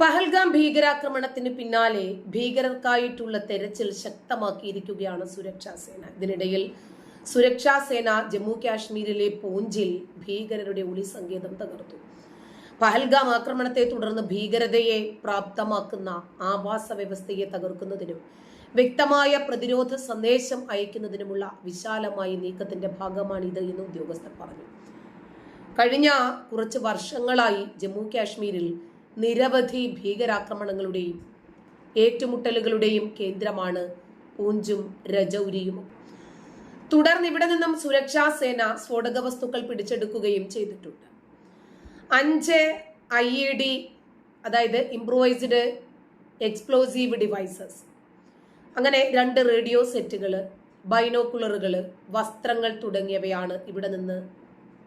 പഹൽഗാം ഭീകരാക്രമണത്തിന് പിന്നാലെ ഭീകരർക്കായിട്ടുള്ള തെരച്ചിൽ ശക്തമാക്കിയിരിക്കുകയാണ് സുരക്ഷാ സേന. ഇതിനിടയിൽ സുരക്ഷാ സേന ജമ്മു കാശ്മീരിലെ പൂഞ്ചിൽ ഭീകരരുടെ ഒളി സങ്കേതം തകർത്തു. പഹൽഗാം ആക്രമണത്തെ തുടർന്ന് ഭീകരതയെ പ്രാപ്തമാക്കുന്ന ആവാസ വ്യവസ്ഥയെ തകർക്കുന്നതിനും വ്യക്തമായ പ്രതിരോധ സന്ദേശം അയക്കുന്നതിനുമുള്ള വിശാലമായ നീക്കത്തിന്റെ ഭാഗമാണിത് എന്ന് ഉദ്യോഗസ്ഥർ പറഞ്ഞു. കഴിഞ്ഞ കുറച്ച് വർഷങ്ങളായി ജമ്മു കാശ്മീരിൽ നിരവധി ഭീകരാക്രമണങ്ങളുടെയും ഏറ്റുമുട്ടലുകളുടെയും കേന്ദ്രമാണ് പൂഞ്ചും രജൌരിയും. തുടർന്ന് ഇവിടെ നിന്നും സുരക്ഷാ സേന സ്ഫോടക വസ്തുക്കൾ പിടിച്ചെടുക്കുകയും ചെയ്തിട്ടുണ്ട്. അഞ്ച് ഐ ഇ ഡി അതായത് ഇംപ്രൂവൈസ്ഡ് എക്സ്പ്ലോസീവ് ഡിവൈസസ് അങ്ങനെ രണ്ട് റേഡിയോ സെറ്റുകൾ ബൈനോക്കുലറുകൾ വസ്ത്രങ്ങൾ തുടങ്ങിയവയാണ് ഇവിടെ നിന്ന്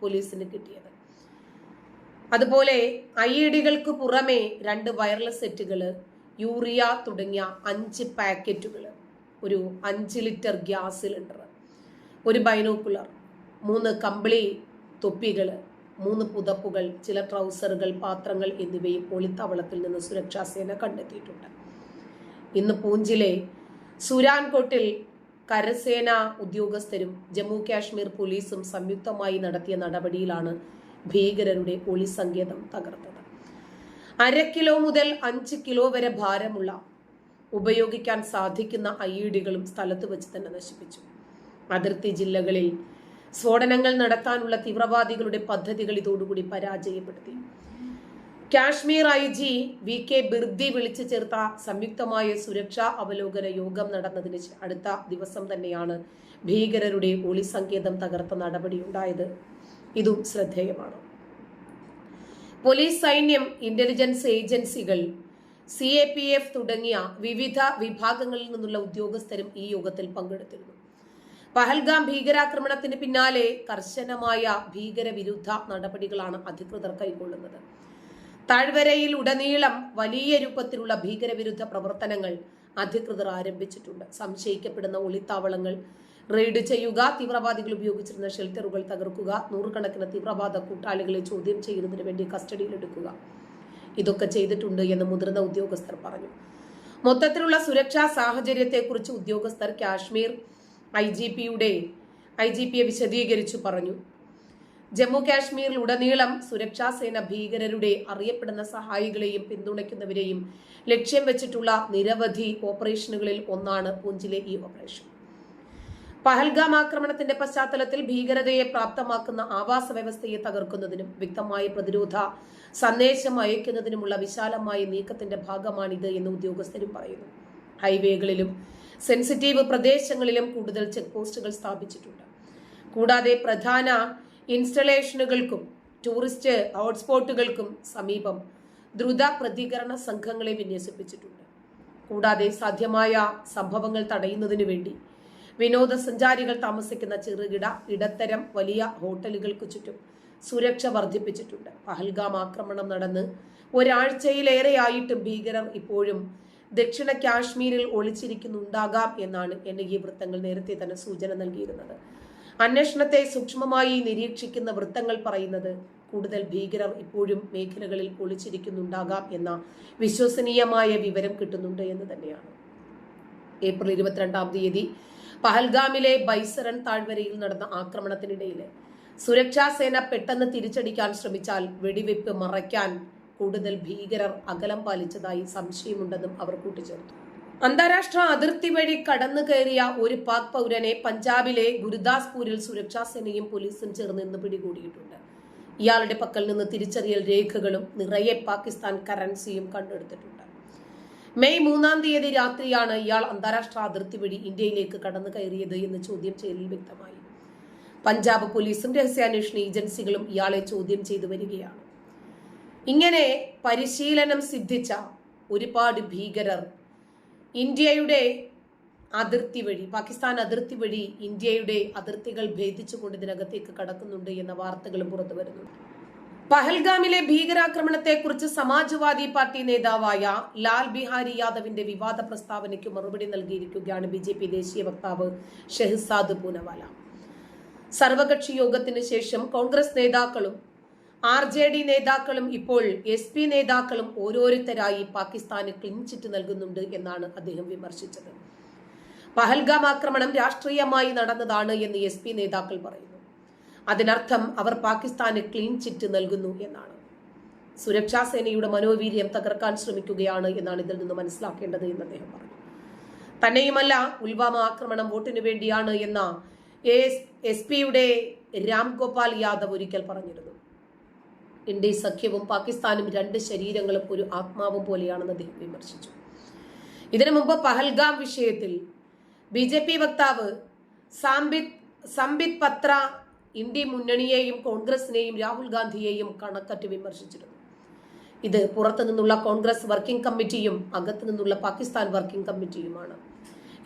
പോലീസിന് കിട്ടിയത്. അതുപോലെ ഐ ഇ ഡികൾക്ക് പുറമെ രണ്ട് വയർലെസ് സെറ്റുകൾ യൂറിയ തുടങ്ങിയ അഞ്ച് പാക്കറ്റുകൾ ഒരു അഞ്ച് ലിറ്റർ ഗ്യാസ് സിലിണ്ടർ ഒരു ബൈനോക്കുലർ മൂന്ന് കമ്പിളി തൊപ്പികൾ മൂന്ന് പുതപ്പുകൾ ചില ട്രൗസറുകൾ പാത്രങ്ങൾ എന്നിവയും ഒളിത്താവളത്തിൽ നിന്ന് സുരക്ഷാസേന കണ്ടെത്തിയിട്ടുണ്ട്. ഇന്ന് പൂഞ്ചിലെ സുരാൻകോട്ടിൽ കരസേന ഉദ്യോഗസ്ഥരും ജമ്മു കാശ്മീർ പോലീസും സംയുക്തമായി നടത്തിയ നടപടിയിലാണ് ഭീകരരുടെ ഒളി സങ്കേതം തകർത്തത്. അര കിലോ മുതൽ അഞ്ച് കിലോ വരെ ഭാരമുള്ള ഉപയോഗിക്കാൻ സാധിക്കുന്ന ഐ ഡികളും സ്ഥലത്ത് വെച്ച് തന്നെ നശിപ്പിച്ചു. അതിർത്തി ജില്ലകളിൽ സ്ഫോടനങ്ങൾ നടത്താനുള്ള തീവ്രവാദികളുടെ പദ്ധതികൾ ഇതോടുകൂടി പരാജയപ്പെടുത്തി. Kashmir I G V K Birdi വിളിച്ചു ചേർത്ത സംയുക്തമായ സുരക്ഷാ അവലോകന യോഗം നടന്നതിന് അടുത്ത ദിവസം തന്നെയാണ് ഭീകരരുടെ ഒളി സങ്കേതം തകർത്ത നടപടിയുണ്ടായത് ഇതും ശ്രദ്ധേയമാണ്. പോലീസ് സൈന്യം ഇന്റലിജൻസ് ഏജൻസികൾ സി എ പി എഫ് തുടങ്ങിയ വിവിധ വിഭാഗങ്ങളിൽ നിന്നുള്ള ഉദ്യോഗസ്ഥരും ഈ യോഗത്തിൽ പങ്കെടുത്തിരുന്നു. പഹൽഗാം ഭീകരാക്രമണത്തിന് പിന്നാലെ കർശനമായ ഭീകരവിരുദ്ധ നടപടികളാണ് അധികൃതർ കൈക്കൊള്ളുന്നത്. താഴ്വരയിൽ ഉടനീളം വലിയ രൂപത്തിലുള്ള ഭീകരവിരുദ്ധ പ്രവർത്തനങ്ങൾ അധികൃതർ ആരംഭിച്ചിട്ടുണ്ട്. സംശയിക്കപ്പെടുന്ന ഒളിത്താവളങ്ങൾ റെയ്ഡ് ചെയ്യുക തീവ്രവാദികൾ ഉപയോഗിച്ചിരുന്ന ഷെൽട്ടറുകൾ തകർക്കുക നൂറുകണക്കിന് തീവ്രവാദ കൂട്ടാളികളെ ചോദ്യം ചെയ്യുന്നതിന് വേണ്ടി കസ്റ്റഡിയിലെടുക്കുക ഇതൊക്കെ ചെയ്തിട്ടുണ്ട് എന്ന് മുതിർന്ന ഉദ്യോഗസ്ഥർ പറഞ്ഞു. മൊത്തത്തിലുള്ള സുരക്ഷാ സാഹചര്യത്തെക്കുറിച്ച് ഉദ്യോഗസ്ഥർ കാശ്മീർ ഐ ജി പിയുടെ ഐ ജി പിയെ വിശദീകരിച്ചു പറഞ്ഞു. ജമ്മു കാശ്മീരിൽ ഉടനീളം സുരക്ഷാ സേന ഭീകരരുടെ അറിയപ്പെടുന്ന സഹായികളെയും പിന്തുണയ്ക്കുന്നവരെയും ലക്ഷ്യം വെച്ചിട്ടുള്ള നിരവധി ഓപ്പറേഷനുകളിൽ ഒന്നാണ് പൂഞ്ചിലെ ഈ ഓപ്പറേഷൻ. പഹൽഗാം ആക്രമണത്തിന്റെ പശ്ചാത്തലത്തിൽ ഭീകരതയെ പ്രാപ്തമാക്കുന്ന ആവാസ വ്യവസ്ഥയെ തകർക്കുന്നതിനും വ്യക്തമായ പ്രതിരോധ സന്ദേശം അയക്കുന്നതിനുമുള്ള വിശാലമായ നീക്കത്തിന്റെ ഭാഗമാണിത് എന്ന് ഉദ്യോഗസ്ഥരും പറയുന്നു. ഹൈവേകളിലും സെൻസിറ്റീവ് പ്രദേശങ്ങളിലും കൂടുതൽ ചെക്ക് പോസ്റ്റുകൾ സ്ഥാപിച്ചിട്ടുണ്ട്. കൂടാതെ പ്രധാന ഇൻസ്റ്റലേഷനുകൾക്കും ടൂറിസ്റ്റ് ഹോട്ട്സ്പോട്ടുകൾക്കും സമീപം ദ്രുത പ്രതികരണ സംഘങ്ങളെ വിന്യസിപ്പിച്ചിട്ടുണ്ട്. കൂടാതെ സാധ്യമായ സംഭവങ്ങൾ തടയുന്നതിനു വേണ്ടി വിനോദസഞ്ചാരികൾ താമസിക്കുന്ന ചെറുകിട ഇടത്തരം വലിയ ഹോട്ടലുകൾക്ക് ചുറ്റും സുരക്ഷ വർദ്ധിപ്പിച്ചിട്ടുണ്ട്. പഹൽഗാം ആക്രമണം നടന്ന് ഒരാഴ്ചയിലേറെയായിട്ടും ഭീകരർ ഇപ്പോഴും ദക്ഷിണ കാശ്മീരിൽ ഒളിച്ചിരിക്കുന്നുണ്ടാകാം എന്നാണ് എൻ എ വൃത്തങ്ങൾ നേരത്തെ തന്നെ സൂചന നൽകിയിരുന്നത്. അന്വേഷണത്തെ സൂക്ഷ്മമായി നിരീക്ഷിക്കുന്ന വൃത്തങ്ങൾ പറയുന്നത് കൂടുതൽ ഭീകരർ ഇപ്പോഴും മേഖലകളിൽ ഒളിച്ചിരിക്കുന്നുണ്ടാകാം എന്ന വിശ്വസനീയമായ വിവരം കിട്ടുന്നുണ്ട് എന്ന് തന്നെയാണ്. ഏപ്രിൽ ഇരുപത്തിരണ്ടാം തീയതി പഹൽഗാമിലെ ബൈസറൻ താഴ്വരയിൽ നടന്ന ആക്രമണത്തിനിടയിൽ സുരക്ഷാ സേന പെട്ടെന്ന് തിരിച്ചടിക്കാൻ ശ്രമിച്ചാൽ വെടിവെപ്പ് മറയ്ക്കാൻ കൂടുതൽ ഭീകരർ അകലം പാലിച്ചതായി സംശയമുണ്ടെന്നും അവർ കൂട്ടിച്ചേർത്തു. അന്താരാഷ്ട്ര അതിർത്തി വഴി കടന്നു കയറിയ ഒരു പാക് പൗരനെ പഞ്ചാബിലെ ഗുരുദാസ്പൂരിൽ സുരക്ഷാ സേനയും പോലീസും ചേർന്ന് ഇന്ന് പിടികൂടിയിട്ടുണ്ട്. ഇയാളുടെ പക്കൽ നിന്ന് തിരിച്ചറിയൽ രേഖകളും നിറയെ പാകിസ്ഥാൻ കറൻസിയും കണ്ടെടുത്തിട്ടുണ്ട്. മെയ് മൂന്നാം തീയതി രാത്രിയാണ് ഇയാൾ അന്താരാഷ്ട്ര അതിർത്തി വഴി ഇന്ത്യയിലേക്ക് കടന്നു കയറിയത് എന്ന് ചോദ്യം ചെയ്യലിൽ വ്യക്തമായി. പഞ്ചാബ് പോലീസും രഹസ്യാന്വേഷണ ഏജൻസികളും ഇയാളെ ചോദ്യം ചെയ്തു വരികയാണ്. ഇങ്ങനെ പരിശീലനം സിദ്ധിച്ച ഒരുപാട് ഭീകരർ ഇന്ത്യയുടെ അതിർത്തി വഴി പാകിസ്ഥാൻ അതിർത്തി വഴി ഇന്ത്യയുടെ അതിർത്തികൾ ഭേദിച്ചുകൊണ്ട് ഇതിനകത്തേക്ക് കടക്കുന്നുണ്ട് എന്ന വാർത്തകളും പുറത്തു വരുന്നുണ്ട്. പഹൽഗാമിലെ ഭീകരാക്രമണത്തെക്കുറിച്ച് സമാജ്വാദി പാർട്ടി നേതാവായ ലാൽ ബിഹാരി യാദവിന്റെ വിവാദ പ്രസ്താവനയ്ക്ക് മറുപടി നൽകിയിരിക്കുകയാണ് ബി ജെ പി ദേശീയ വക്താവ് ഷെഹ്സാദ് പൂനവാല. സർവകക്ഷി യോഗത്തിന് ശേഷം കോൺഗ്രസ് നേതാക്കളും ആർ ജെ ഡി നേതാക്കളും ഇപ്പോൾ എസ് പി നേതാക്കളും ഓരോരുത്തരായി പാകിസ്ഥാന് ക്ലിൻചിറ്റ് നൽകുന്നുണ്ട് എന്നാണ് അദ്ദേഹം വിമർശിച്ചത്. പഹൽഗാം ആക്രമണം രാഷ്ട്രീയമായി നടന്നതാണ് എന്ന് എസ് പി നേതാക്കൾ പറയുന്നു. അതിനർത്ഥം അവർ പാകിസ്ഥാന് ക്ലീൻ ചിറ്റ് നൽകുന്നു എന്നാണ്. സുരക്ഷാ സേനയുടെ മനോവീര്യം തകർക്കാൻ ശ്രമിക്കുകയാണ് എന്നാണ് ഇതിൽ നിന്ന് മനസ്സിലാക്കേണ്ടത് എന്ന് അദ്ദേഹം പറഞ്ഞു. തന്നെയുമല്ല പുൽവാമ ആക്രമണം വോട്ടിനു വേണ്ടിയാണ് എന്ന എസ് പിയുടെ രാം ഗോപാൽ യാദവ് ഒരിക്കൽ പറഞ്ഞിരുന്നു. ഇന്ത്യ സഖ്യവും പാകിസ്ഥാനും രണ്ട് ശരീരങ്ങളും ഒരു ആത്മാവും പോലെയാണെന്ന് അദ്ദേഹം വിമർശിച്ചു. ഇതിനു മുമ്പ് പഹൽഗാം വിഷയത്തിൽ ബി ജെ പി വക്താവ് സാംബിത് സംബിത് പത്ര ഇന്ത്യ മുന്നണിയെയും കോൺഗ്രസിനെയും രാഹുൽ ഗാന്ധിയെയും കണക്കറ്റ് വിമർശിച്ചിരുന്നു. ഇത് പുറത്തു നിന്നുള്ള കോൺഗ്രസ് വർക്കിംഗ് കമ്മിറ്റിയും അകത്തു നിന്നുള്ള പാകിസ്ഥാൻ വർക്കിംഗ് കമ്മിറ്റിയുമാണ്.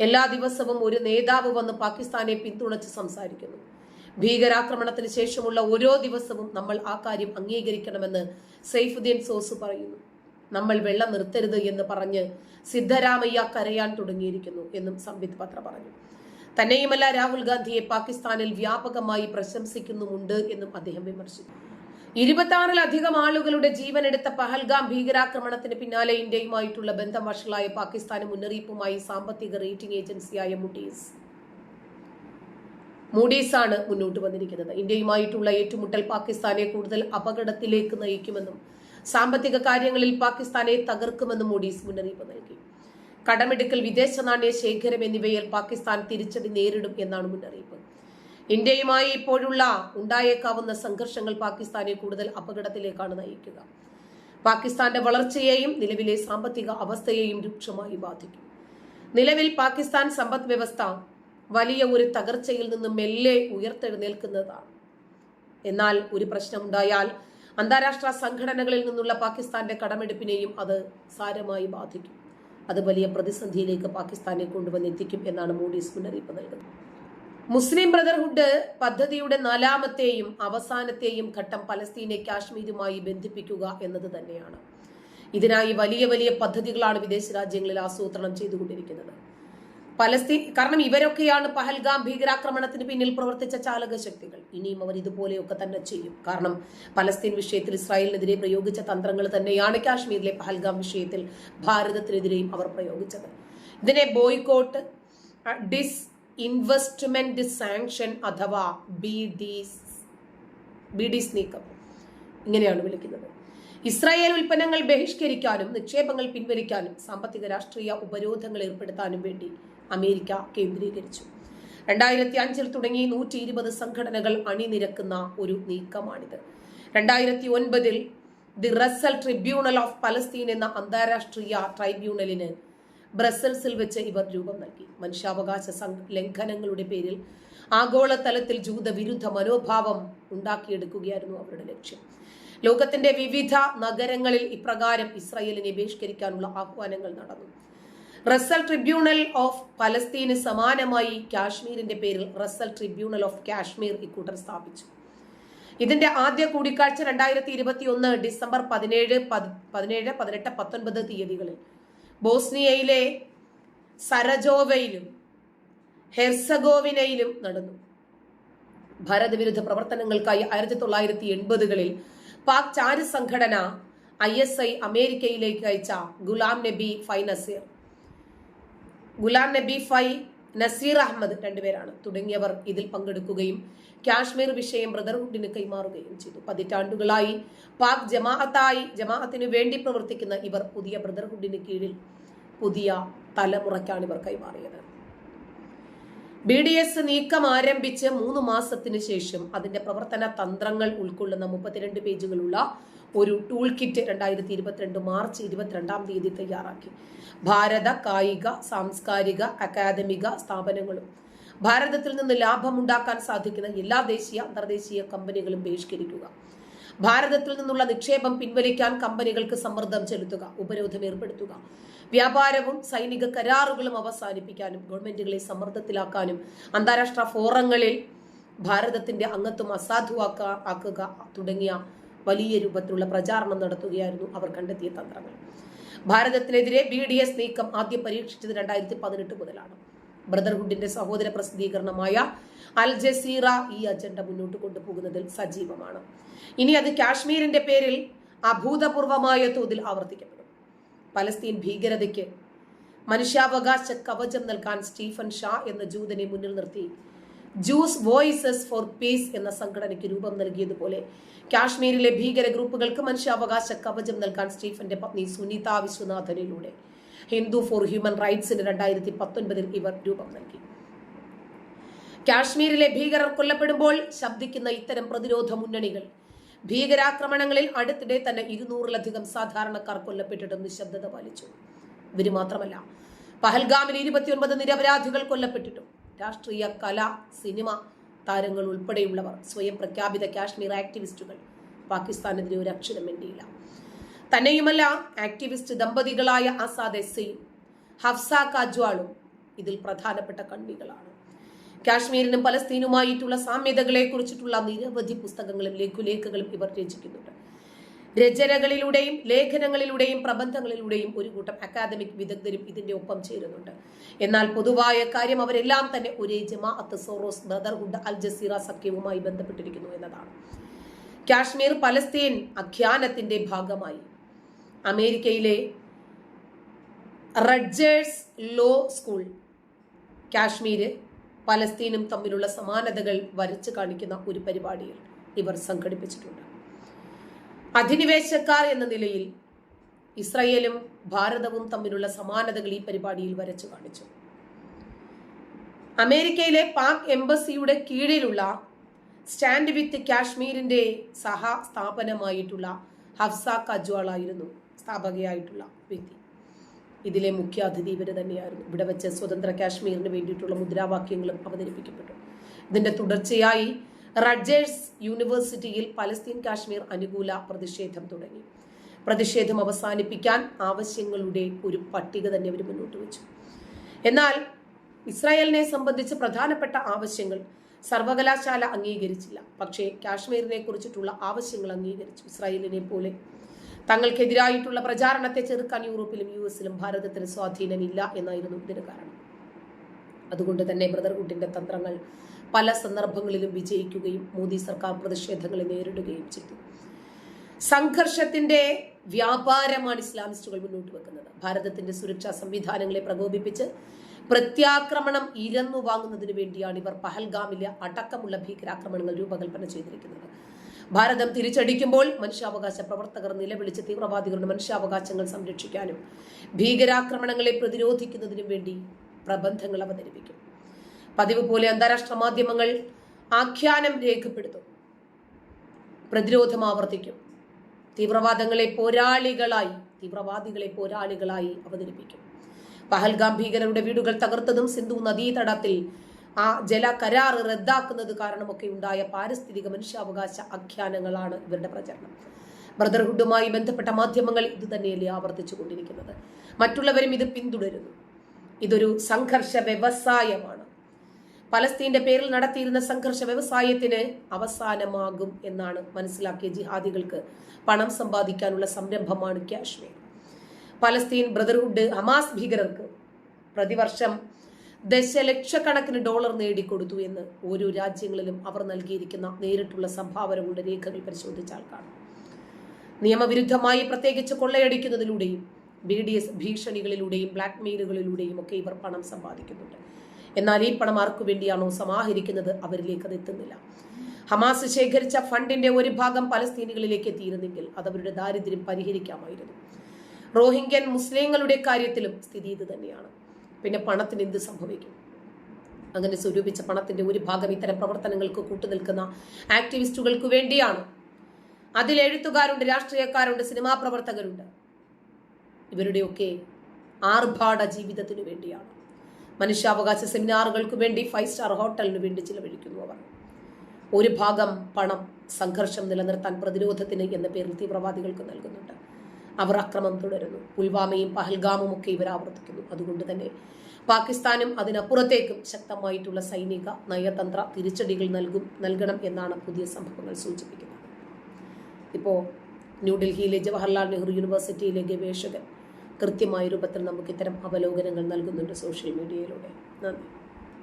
എല്ലാ ദിവസവും ഒരു നേതാവ് വന്ന് പാകിസ്ഥാനെ പിന്തുണച്ച് സംസാരിക്കുന്നു. ഭീകരാക്രമണത്തിന് ശേഷമുള്ള ഓരോ ദിവസവും നമ്മൾ ആ കാര്യം അംഗീകരിക്കണമെന്ന് സെയ്ഫുദ്ദീൻ സോസ് പറയുന്നു. നമ്മൾ വെള്ളം നിർത്തരുത് എന്ന് പറഞ്ഞ് സിദ്ധരാമയ്യ കരയാൻ തുടങ്ങിയിരിക്കുന്നു എന്നും സംബിത് പത്ര പറഞ്ഞു. തന്നെയുമല്ല രാഹുൽ ഗാന്ധിയെ പാകിസ്ഥാനിൽ വ്യാപകമായി പ്രശംസിക്കുന്നുമുണ്ട് എന്നും അദ്ദേഹം വിമർശിച്ചു. ഇരുപത്തി ആളുകളുടെ ജീവനെടുത്ത പഹൽഗാം ഭീകരാക്രമണത്തിന് പിന്നാലെ ഇന്ത്യയുമായിട്ടുള്ള ബന്ധം വഷളായ പാകിസ്ഥാന് മുന്നറിയിപ്പുമായി സാമ്പത്തിക റേറ്റിംഗ് ഏജൻസിയായ മുഡീസ്. മൂഡീസ് ആണ് മുന്നോട്ട് വന്നിരിക്കുന്നത്. ഇന്ത്യയുമായിട്ടുള്ള ഏറ്റുമുട്ടൽ പാകിസ്ഥാനെ കൂടുതൽ അപകടത്തിലേക്ക് നയിക്കുമെന്നും സാമ്പത്തിക കാര്യങ്ങളിൽ പാകിസ്ഥാനെ തകർക്കുമെന്നും മൂഡീസ് മുന്നറിയിപ്പ് നൽകി. കടമെടുക്കൽ വിദേശ നാണ്യ ശേഖരം എന്നിവയിൽ പാകിസ്ഥാൻ തിരിച്ചടി നേരിടും എന്നാണ് മുന്നറിയിപ്പ്. ഇന്ത്യയുമായി ഇപ്പോഴുള്ള ഉണ്ടായേക്കാവുന്ന സംഘർഷങ്ങൾ പാകിസ്ഥാനെ കൂടുതൽ അപകടത്തിലേക്കാണ് നയിക്കുക. പാകിസ്ഥാന്റെ വളർച്ചയെയും നിലവിലെ സാമ്പത്തിക അവസ്ഥയെയും രൂക്ഷമായി ബാധിക്കും. നിലവിൽ പാകിസ്ഥാൻ സമ്പദ് വ്യവസ്ഥ വലിയ ഒരു തകർച്ചയിൽ നിന്ന് മെല്ലെ ഉയർത്തെഴുന്നേൽക്കുന്നതാണ്. എന്നാൽ ഒരു പ്രശ്നമുണ്ടായാൽ അന്താരാഷ്ട്ര സംഘടനകളിൽ നിന്നുള്ള പാകിസ്ഥാന്റെ കടമെടുപ്പിനെയും അത് സാരമായി ബാധിക്കും. അത് വലിയ പ്രതിസന്ധിയിലേക്ക് പാകിസ്ഥാനെ കൊണ്ടുവന്നെത്തിക്കും എന്നാണ് മോഡീസ് മുന്നറിയിപ്പ് നൽകുന്നത്. മുസ്ലിം ബ്രദർഹുഡ് പദ്ധതിയുടെ നാലാമത്തെയും അവസാനത്തെയും ഘട്ടം പലസ്തീനെ കാശ്മീരുമായി ബന്ധിപ്പിക്കുക എന്നത് തന്നെയാണ്. ഇതിനായി വലിയ വലിയ പദ്ധതികളാണ് വിദേശ രാജ്യങ്ങളിൽ ആസൂത്രണം ചെയ്തുകൊണ്ടിരിക്കുന്നത്. പലസ്തീൻ കാരണം ഇവരൊക്കെയാണ് പഹൽഗാം ഭീകരാക്രമണത്തിന് പിന്നിൽ പ്രവർത്തിച്ച ചാലക ശക്തികൾ ഇനിയും അവർ ഇതുപോലെയൊക്കെ തന്നെ ചെയ്യും. കാരണം പലസ്തീൻ വിഷയത്തിൽ ഇസ്രായേലിനെതിരെ പ്രയോഗിച്ച തന്ത്രങ്ങൾ തന്നെയാണ് കാശ്മീരിലെ പഹൽഗാം വിഷയത്തിൽ ഭാരതത്തിനെതിരെയും അവർ പ്രയോഗിച്ചത്. ഇതിനെ ബോയ്കോട്ട് ഡിസ് ഇൻവെസ്റ്റ്മെന്റ് സാങ്ഷൻ അഥവാ ബി ഡി ബി നീക്കം. ഇങ്ങനെയാണ് വിളിക്കുന്നത്. ഇസ്രായേൽ ഉൽപ്പന്നങ്ങൾ ബഹിഷ്കരിക്കാനും നിക്ഷേപങ്ങൾ പിൻവലിക്കാനും സാമ്പത്തിക രാഷ്ട്രീയ ഉപരോധങ്ങൾ ഏർപ്പെടുത്താനും വേണ്ടി അമേരിക്ക കേന്ദ്രീകരിച്ചു. രണ്ടായിരത്തി അഞ്ചിൽ തുടങ്ങി നൂറ്റി ഇരുപത് സംഘടനകൾ അണിനിരക്കുന്ന ഒരു നീക്കമാണിത്. രണ്ടായിരത്തി ഒൻപതിൽ the Russell tribunal of Palestine എന്ന അന്താരാഷ്ട്രീയ ട്രൈബ്യൂണലിന് ബ്രസൽസിൽ വെച്ച് ഇവർ രൂപം നൽകി. മനുഷ്യാവകാശ ലംഘനങ്ങളുടെ പേരിൽ ആഗോളതലത്തിൽ ജൂതവിരുദ്ധ മനോഭാവം ഉണ്ടാക്കിയെടുക്കുകയായിരുന്നു അവരുടെ ലക്ഷ്യം. ലോകത്തിന്റെ വിവിധ നഗരങ്ങളിൽ ഇപ്രകാരം ഇസ്രായേലിനെ ബഹിഷ്കരിക്കാനുള്ള ആഹ്വാനങ്ങൾ നടന്നു. റസൽ ട്രിബ്യൂണൽ ഓഫ് പലസ്തീന് സമാനമായി കാശ്മീരിന്റെ പേരിൽ റസൽ ട്രിബ്യൂണൽ ഓഫ് കാശ്മീർ ഇക്കൂട്ടർ സ്ഥാപിച്ചു. ഇതിന്റെ ആദ്യ കൂടിക്കാഴ്ച രണ്ടായിരത്തി ഇരുപത്തി ഒന്ന് ഡിസംബർ പതിനേഴ് പതിനേഴ് പതിനെട്ട് പത്തൊൻപത് തീയതികളിൽ. ബോസ്നിയയിലെ സരജോവയിലും ഹെർസഗോവിനയിലും നടന്നു. ഭാരതവിരുദ്ധ പ്രവർത്തനങ്ങൾക്കായി ആയിരത്തി തൊള്ളായിരത്തി എൺപതുകളിൽ പാക് ചാരു സംഘടന ഐ എസ് ഐ അമേരിക്കയിലേക്ക് അയച്ച ഗുലാം നബി ഫൈ നസീർ ഗുലാം നബി ഫൈ നസീർ അഹമ്മദ് രണ്ടുപേരാണ്. തുടങ്ങിയവർ ഇതിൽ പങ്കെടുക്കുകയും കാശ്മീർ വിഷയം ബ്രദർഹുഡിന് കൈമാറുകയും ചെയ്തു. പതിറ്റാണ്ടുകളായി പാക് ജമാഅത്തായി ജമാഅത്തിനു വേണ്ടി പ്രവർത്തിക്കുന്ന ഇവർ പുതിയ ബ്രദർഹുഡിന് കീഴിൽ പുതിയ തലമുറയ്ക്കാണ് ഇവർ കൈമാറിയത്. ബി ഡി എസ് നീക്കം ആരംഭിച്ച് മൂന്ന് മാസത്തിന് ശേഷം അതിന്റെ പ്രവർത്തന തന്ത്രങ്ങൾ ഉൾക്കൊള്ളുന്ന മുപ്പത്തിരണ്ട് പേജുകളുള്ള ഒരു ടൂൾ കിറ്റ് രണ്ടായിരത്തി ഇരുപത്തിരണ്ട് മാർച്ച് ഇരുപത്തിരണ്ടാം തീയതി തയ്യാറാക്കി. ഭാരത കായിക സാംസ്കാരിക അക്കാദമിക സ്ഥാപനങ്ങളും. ഭാരതത്തിൽ നിന്ന് ലാഭമുണ്ടാക്കാൻ സാധിക്കുന്ന എല്ലാ ദേശീയ അന്തർദേശീയ കമ്പനികളും ബഹിഷ്കരിക്കുക. ഭാരതത്തിൽ നിന്നുള്ള നിക്ഷേപം പിൻവലിക്കാൻ കമ്പനികൾക്ക് സമ്മർദ്ദം ചെലുത്തുക ഉപരോധം ഏർപ്പെടുത്തുക. വ്യാപാരവും സൈനിക കരാറുകളും അവസാനിപ്പിക്കാനും ഗവൺമെന്റുകളെ സമ്മർദ്ദത്തിലാക്കാനും അന്താരാഷ്ട്ര ഫോറങ്ങളിൽ ഭാരതത്തിന്റെ അംഗത്വം അസാധുവാക്ക ആക്കുക തുടങ്ങിയ വലിയ രൂപത്തിലുള്ള പ്രചാരണം നടത്തുകയായിരുന്നു അവർ കണ്ടെത്തിയ തന്ത്രങ്ങൾ. ഭാരതത്തിനെതിരെ ബി ഡി എസ് നീക്കം ആദ്യം പരീക്ഷിച്ചത് രണ്ടായിരത്തി പതിനെട്ട് മുതലാണ്. ബ്രദർഹുഡിന്റെ സഹോദര പ്രസിദ്ധീകരണമായ അൽ ജസീറ ഈ അജണ്ട മുന്നോട്ട് കൊണ്ടുപോകുന്നതിൽ സജീവമാണ്. ഇനി അത് കാശ്മീരിന്റെ പേരിൽ അഭൂതപൂർവമായ തോതിൽ ആവർത്തിക്കപ്പെടും. പലസ്തീൻ ഭീകരതയ്ക്ക് മനുഷ്യാവകാശ കവചം നൽകാൻ സ്റ്റീഫൻ ഷാ എന്ന ജൂതനെ മുന്നിൽ നിർത്തി ജൂസ് വോയിസസ് ഫോർ പീസ് എന്ന സംഘടനയ്ക്ക് രൂപം നൽകിയതുപോലെ കാശ്മീരിലെ ഭീകര ഗ്രൂപ്പുകൾക്ക് മനുഷ്യാവകാശ കവചം നൽകാൻ സ്റ്റീഫന്റെ പത്നി സുനിത വിശ്വനാഥനിലൂടെ. ഹിന്ദു ഫോർ ഹ്യൂമൻ റൈറ്റ്സിന് രണ്ടായിരത്തി പത്തൊൻപതിൽ ഇവർ രൂപം നൽകി. കാശ്മീരിലെ ഭീകരർ കൊല്ലപ്പെടുമ്പോൾ ശബ്ദിക്കുന്ന ഇത്തരം പ്രതിരോധ മുന്നണികൾ ഭീകരാക്രമണങ്ങളിൽ അടുത്തിടെ തന്നെ ഇരുന്നൂറിലധികം സാധാരണക്കാർ കൊല്ലപ്പെട്ടിട്ടും നിശബ്ദത പാലിച്ചു. ഇവർ മാത്രമല്ല പഹൽഗാമിൽ ഇരുപത്തിയൊൻപത് നിരപരാധികൾ കൊല്ലപ്പെട്ടിട്ടും രാഷ്ട്രീയ കല സിനിമ താരങ്ങൾ ഉൾപ്പെടെയുള്ളവർ സ്വയം പ്രഖ്യാപിത കാശ്മീർ ആക്ടിവിസ്റ്റുകൾ. പാകിസ്ഥാനെതിരെ ഒരു അക്ഷരം വേണ്ടിയില്ല തന്നെയുമല്ല ആക്ടിവിസ്റ്റ് ദമ്പതികളായ ആസാദ് എസ്സയും ഹഫ്സ കാജ്വാളും ഇതിൽ പ്രധാനപ്പെട്ട കണ്ണികളാണ്. കാശ്മീരിനും പലസ്തീനുമായിട്ടുള്ള സാമ്യതകളെ കുറിച്ചിട്ടുള്ള നിരവധി പുസ്തകങ്ങളും ലഘുലേഖകളും ഇവർ രചിക്കുന്നുണ്ട്. രചനകളിലൂടെയും ലേഖനങ്ങളിലൂടെയും പ്രബന്ധങ്ങളിലൂടെയും ഒരു കൂട്ടം അക്കാദമിക് വിദഗ്ധരും ഇതിന്റെ ഒപ്പം ചേരുന്നുണ്ട്. എന്നാൽ പൊതുവായ കാര്യം അവരെല്ലാം തന്നെ ഒരേ Jamaat Soros brotherhood Al Jazeera സഖ്യവുമായി ബന്ധപ്പെട്ടിരിക്കുന്നു എന്നതാണ്. കാശ്മീർ പലസ്തീൻ അഖ്യാനത്തിന്റെ ഭാഗമായി. അമേരിക്കയിലെ റഡ്ജേഴ്സ് ലോ സ്കൂൾ കാശ്മീര് പലസ്തീനും തമ്മിലുള്ള സമാനതകൾ വരച്ചു കാണിക്കുന്ന ഒരു പരിപാടിയിൽ ഇവർ സംഘടിപ്പിച്ചിട്ടുണ്ട്. അധിനിവേശക്കാർ എന്ന നിലയിൽ ഇസ്രയേലും ഭാരതവും തമ്മിലുള്ള സമാനതകൾ ഈ പരിപാടിയിൽ വരച്ചു കാണിച്ചു. അമേരിക്കയിലെ പാക് എംബസിയുടെ കീഴിലുള്ള സ്റ്റാൻഡ് വിത്ത് കാശ്മീരിന്റെ സഹ സ്ഥാപനമായിട്ടുള്ള ഹഫ്സ കജ്വാൾ ആയിരുന്നു സ്ഥാപകയായിട്ടുള്ള വ്യക്തി. ഇതിലെ മുഖ്യ അതിഥി ഇവർ തന്നെയായിരുന്നു. ഇവിടെ വെച്ച് സ്വതന്ത്ര കാശ്മീരിന് വേണ്ടിയിട്ടുള്ള മുദ്രാവാക്യങ്ങളും അവതരിപ്പിക്കപ്പെട്ടു. ഇതിന്റെ തുടർച്ചയായി റഡ്ജേഴ്സ് യൂണിവേഴ്സിറ്റിയിൽ പലസ്തീൻ കാശ്മീർ അനുകൂല പ്രതിഷേധം തുടങ്ങി. പ്രതിഷേധം അവസാനിപ്പിക്കാൻ ആവശ്യങ്ങളുടെ ഒരു പട്ടിക തന്നെ അവർ മുന്നോട്ട് വെച്ചു. എന്നാൽ ഇസ്രായേലിനെ സംബന്ധിച്ച് പ്രധാനപ്പെട്ട ആവശ്യങ്ങൾ സർവകലാശാല അംഗീകരിച്ചില്ല. പക്ഷേ കാശ്മീരിനെ കുറിച്ചിട്ടുള്ള ആവശ്യങ്ങൾ അംഗീകരിച്ചു ഇസ്രായേലിനെ പോലെ. തങ്ങൾക്കെതിരായിട്ടുള്ള പ്രചാരണത്തെ ചെറുക്കാൻ യൂറോപ്പിലും യു എസിലും ഭാരതത്തിന് സ്വാധീനമില്ല എന്നായിരുന്നു ഇതിന് കാരണം. അതുകൊണ്ട് തന്നെ ബ്രദർഹുഡിന്റെ തന്ത്രങ്ങൾ പല സന്ദർഭങ്ങളിലും വിജയിക്കുകയും മോദി സർക്കാർ പ്രതിഷേധങ്ങളെ നേരിടുകയും ചെയ്തു. സംഘർഷത്തിന്റെ വ്യാപാരമാണ് ഇസ്ലാമിസ്റ്റുകൾ മുന്നോട്ട് വെക്കുന്നത്. ഭാരതത്തിന്റെ സുരക്ഷാ സംവിധാനങ്ങളെ പ്രകോപിപ്പിച്ച് പ്രത്യാക്രമണം ഇരന്നു വാങ്ങുന്നതിന് വേണ്ടിയാണ് ഇവർ പഹൽഗാമിലെ അടക്കമുള്ള ഭീകരാക്രമണങ്ങൾ രൂപകൽപ്പന ചെയ്തിരിക്കുന്നത്. ഭാരതം തിരിച്ചടിക്കുമ്പോൾ മനുഷ്യാവകാശ പ്രവർത്തകർ നിലവിളിച്ച് തീവ്രവാദികളുടെ മനുഷ്യാവകാശങ്ങൾ സംരക്ഷിക്കാനും ഭീകരാക്രമണങ്ങളെ പ്രതിരോധിക്കുന്നതിനും വേണ്ടി പ്രബന്ധങ്ങൾ അവതരിപ്പിക്കും. പതിവ് പോലെ അന്താരാഷ്ട്ര മാധ്യമങ്ങൾ ആഖ്യാനം രേഖപ്പെടുത്തും. പ്രതിരോധം ആവർത്തിക്കും. തീവ്രവാദങ്ങളെ പോരാളികളായി തീവ്രവാദികളെ പോരാളികളായി അവതരിപ്പിക്കും. പഹൽഗാം ഭീകരരുടെ വീടുകൾ തകർത്തതും സിന്ധു നദീതടത്തിൽ ആ ജല കരാർ റദ്ദാക്കുന്നത് കാരണമൊക്കെ ഉണ്ടായ പാരിസ്ഥിതിക മനുഷ്യാവകാശ ആഖ്യാനങ്ങളാണ് ഇവരുടെ പ്രചരണം. ബ്രദർഹുഡുമായി ബന്ധപ്പെട്ട മാധ്യമങ്ങൾ ഇത് തന്നെയല്ലേ ആവർത്തിച്ചു കൊണ്ടിരിക്കുന്നത് മറ്റുള്ളവരും ഇത് പിന്തുടരുന്നു. ഇതൊരു സംഘർഷ വ്യവസായമാണ്. പലസ്തീന്റെ പേരിൽ നടത്തിയിരുന്ന സംഘർഷ വ്യവസായത്തിന് അവസാനമാകും എന്നാണ് മനസ്സിലാക്കിയ ജിഹാദികൾക്ക് പണം സമ്പാദിക്കാനുള്ള സംരംഭമാണ് കാശ്മീർ. പലസ്തീൻ ബ്രദർഹുഡ് ഹമാസ് ഭീകരർക്ക് പ്രതിവർഷം ദശലക്ഷക്കണക്കിന് ഡോളർ നേടിക്കൊടുത്തു എന്ന് ഓരോ രാജ്യങ്ങളിലും അവർ നൽകിയിരിക്കുന്ന നേരിട്ടുള്ള സംഭാവനകളുടെ രേഖകൾ പരിശോധിച്ചാൽ കാണാം. നിയമവിരുദ്ധമായി പ്രത്യേകിച്ച് കൊള്ളയടിക്കുന്നതിലൂടെയും ബി ഡി എസ് ഭീഷണികളിലൂടെയും ബ്ലാക്ക് മെയിലുകളിലൂടെയും ഒക്കെ ഇവർ പണം സമ്പാദിക്കുന്നുണ്ട്. എന്നാൽ ഈ പണം ആർക്കു വേണ്ടിയാണോ സമാഹരിക്കുന്നത്? അവരിലേക്ക് അത് എത്തുന്നില്ല. ഹമാസ് ശേഖരിച്ച ഫണ്ടിന്റെ ഒരു ഭാഗം പലസ്തീനികളിലേക്ക് എത്തിയിരുന്നെങ്കിൽ അത് അവരുടെ ദാരിദ്ര്യം പരിഹരിക്കാമായിരുന്നു. റോഹിംഗ്യൻ മുസ്ലിങ്ങളുടെ കാര്യത്തിലും സ്ഥിതി ഇത് തന്നെയാണ്. പിന്നെ പണത്തിന് എന്ത് സംഭവിക്കും? അങ്ങനെ സ്വരൂപിച്ച പണത്തിന്റെ ഒരു ഭാഗം ഇത്തരം പ്രവർത്തനങ്ങൾക്ക് കൂട്ടുനിൽക്കുന്ന ആക്ടിവിസ്റ്റുകൾക്ക് വേണ്ടിയാണ്. അതിൽ എഴുത്തുകാരുണ്ട് രാഷ്ട്രീയക്കാരുണ്ട് സിനിമാ പ്രവർത്തകരുണ്ട്. ഇവരുടെയൊക്കെ ആർഭാട ജീവിതത്തിനു വേണ്ടിയാണ്. മനുഷ്യാവകാശ സെമിനാറുകൾക്ക് വേണ്ടി ഫൈവ് സ്റ്റാർ ഹോട്ടലിന് വേണ്ടി ചിലവഴിക്കുന്നു അവർ. ഒരു ഭാഗം പണം സംഘർഷം നിലനിർത്താൻ പ്രതിരോധത്തിന് എന്ന പേരിൽ തീവ്രവാദികൾക്ക് നൽകുന്നുണ്ട്. അവർ അക്രമം തുടരുന്നു. പുൽവാമയും പഹൽഗാമും ഒക്കെ ഇവർ ആവർത്തിക്കുന്നു. അതുകൊണ്ട് തന്നെ പാകിസ്ഥാനും അതിനപ്പുറത്തേക്കും ശക്തമായിട്ടുള്ള സൈനിക നയതന്ത്ര തിരിച്ചടികൾ നൽകും നൽകണം എന്നാണ് പുതിയ സംഭവങ്ങൾ സൂചിപ്പിക്കുന്നത്. ഇപ്പോൾ ന്യൂഡൽഹിയിലെ ജവഹർലാൽ നെഹ്റു യൂണിവേഴ്സിറ്റിയിലെ ഗവേഷകൻ കൃത്യമായ രൂപത്തിൽ നമുക്ക് ഇത്തരം അവലോകനങ്ങൾ നൽകുന്നുണ്ട് സോഷ്യൽ മീഡിയയിലൂടെ. നന്ദി.